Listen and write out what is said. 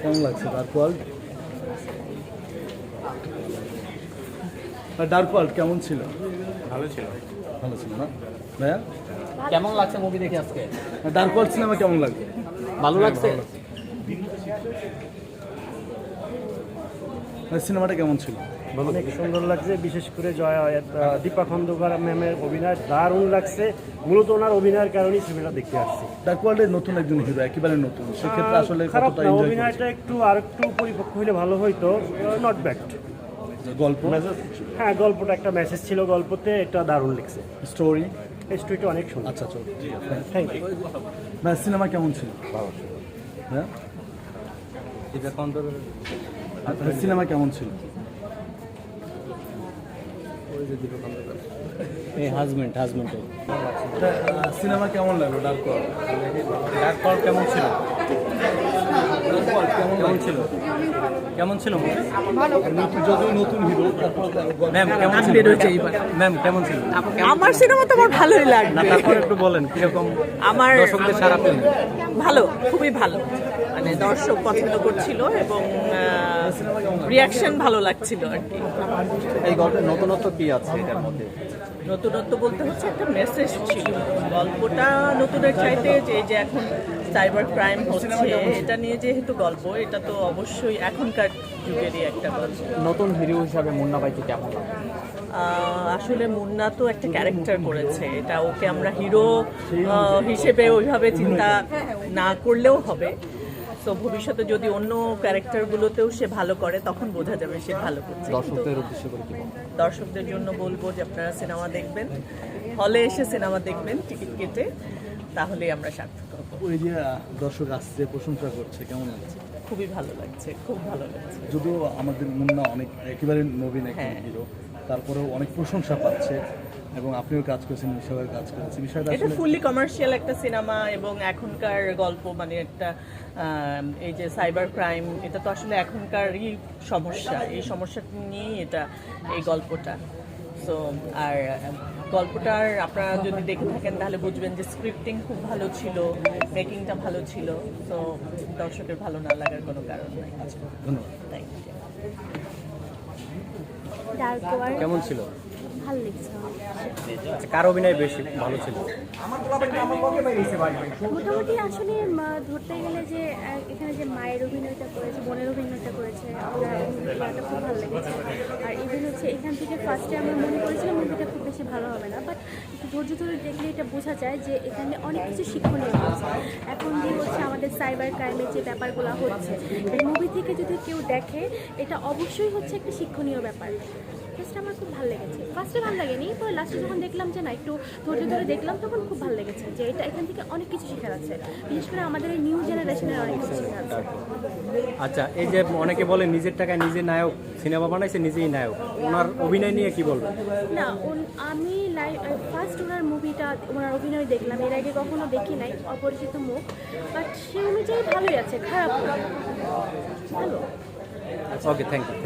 কেমন লাগছে? Dark world dark world কেমন ছিল? ভালো ছিল। ভালো ছিল না? ভাইয়া? কেমন লাগছে মুভি দেখে আজকে? ডার্ক ওয়ার্ল্ড সিনেমা কেমন লাগছে? ভালো লাগছে? সিনেমাটা কেমন ছিল? অনেক সুন্দর লাগছে। বিশেষ করে জয়া দীপা খন্দকার ম্যামের অভিনয় দারুণ লাগছে। মূলত ওনার অভিনয়ের কারণেই ছবিটা দেখতে আসছি। ডার্ক নতুন একজন হিরো একেবারে নতুন। সেক্ষেত্রে আসলে খারাপ না অভিনয়টা একটু আর একটু পরিপক্ক হলে ভালো হইতো। নট ব্যাড গল্প? হ্যাঁ গল্পটা একটা মেসেজ ছিল গল্পতে এটা দারুণ লিখছে স্টোরি স্টোরিটা অনেক সুন্দর। আচ্ছা চলো থ্যাংক ইউ না সিনেমা কেমন ছিল? হ্যাঁ? সিনেমা কেমন ছিল? এই হাজবেন্ড হাজবেন্ড সিনেমা কেমন লাগল? ডার্ক ওয়ার্ল্ড ডার্ক কল কেমন ছিল? কেমন কেমন ছিল? কেমন ছিল যদিও নতুন হিরো ম্যাম কেমন ছিল? ম্যাম কেমন ছিল? আমার সিনেমা তো আমার ভালোই না লাগবে। তারপর একটু বলেন কীরকম আমার দর্শকদের সারা ভালো খুবই ভালো। মানে দর্শক পছন্দ করছিল এবং রিয়াকশন ভালো লাগছিল আর কি। এই গল্পের নতুনত্ব কি আছে এটার মধ্যে? নতুনত্ব বলতে হচ্ছে একটা মেসেজ ছিল। গল্পটা নতুনের চাইতে যে যে এখন সাইবার ক্রাইম হচ্ছে এটা নিয়ে যেহেতু গল্প এটা তো অবশ্যই এখনকার যুগেরই একটা গল্প। নতুন হিরো হিসাবে মুন্না ভাইকে কেমন আসলে মুন্না তো একটা ক্যারেক্টার করেছে। এটা ওকে আমরা হিরো হিসেবে ওইভাবে চিন্তা না করলেও হবে। তো ভবিষ্যতে যদি অন্য ক্যারেক্টারগুলোতেও সে ভালো করে তখন বোঝা যাবে সে ভালো করছে। দর্শকদের উদ্দেশ্য দর্শকদের জন্য বলব যে আপনারা সিনেমা দেখবেন। হলে এসে সিনেমা দেখবেন টিকিট কেটে তাহলেই আমরা সার্থক হব। ওই যে দর্শক আসছে প্রশংসা করছে কেমন লাগছে? খুবই ভালো লাগছে খুব ভালো লাগছে। যদিও আমাদের মুন্না অনেক একেবারে নবীন একজন হ্যাঁ। হিরো তারপরেও অনেক প্রশংসা পাচ্ছে। এবং আপনিও কাজ করেছেন মিশাবের কাজ করেছেন। বিষয়টা এটা আসলে ফুললি কমার্শিয়াল একটা সিনেমা এবং এখনকার গল্প মানে একটা এই যে সাইবার ক্রাইম এটা তো আসলে এখনকারই সমস্যা। এই সমস্যা নিয়েই এটা এই গল্পটা। সো আর গল্পটার আপনারা যদি দেখে থাকেন তাহলে বুঝবেন যে স্ক্রিপ্টিং খুব ভালো ছিল মেকিংটা ভালো ছিল। তো দর্শকের ভালো না লাগার কোনো কারণ নাই। ধন্যবাদ। থ্যাংক ইউ কেমন ছিল? ভালো লেগেছে। আচ্ছা, কার অভিনয় বেশি ভালো ছিল মোটামুটি আসলে ধরতে গেলে যে এখানে যে মায়ের অভিনয়টা করেছে বোনের অভিনয়টা করেছে খুব ভালো লেগেছে আর ইভেন হচ্ছে, এখান থেকে ফার্স্টে আমরা মনে করেছিলাম মুভিটা খুব বেশি ভালো হবে না বাট একটু ধৈর্য ধরে দেখলে এটা বোঝা যায় যে এখানে অনেক কিছু শিক্ষণীয় আছে এখন যে হচ্ছে আমাদের সাইবার ক্রাইমের যে ব্যাপারগুলো হচ্ছে, এই মুভি থেকে যদি কেউ দেখে, এটা অবশ্যই হচ্ছে একটা শিক্ষণীয় ব্যাপার। ফার্স্টে আমার খুব ভালো লেগেছে। ফার্স্টে ভালো লাগেনি, পরে লাস্টে যখন দেখলাম যে না, একটু ধৈর্য ধরে দেখলাম, তখন খুব ভালো লেগেছে যে এটা এখান থেকে অনেক কিছু শেখার আছে। বিশেষ করে আমাদের এই নিউ জেনারেশনের অনেক কিছু শেখার আছে। আচ্ছা এই যে অনেকে বলে নিজের টাকায় নিজে নায়ক, সিনেমা বানাইছে, নিজেই নায়ক। ওনার অভিনয় নিয়ে কি বলবেন? না আমি ফার্স্ট ওনার মুভিটা ওনার অভিনয় দেখলাম এর আগে কখনো দেখি নাই অপরিচিত মুখ বাট সে অনুযায়ী ভালোই আছে খারাপ ওকে ভালো ওকে থ্যাংক ইউ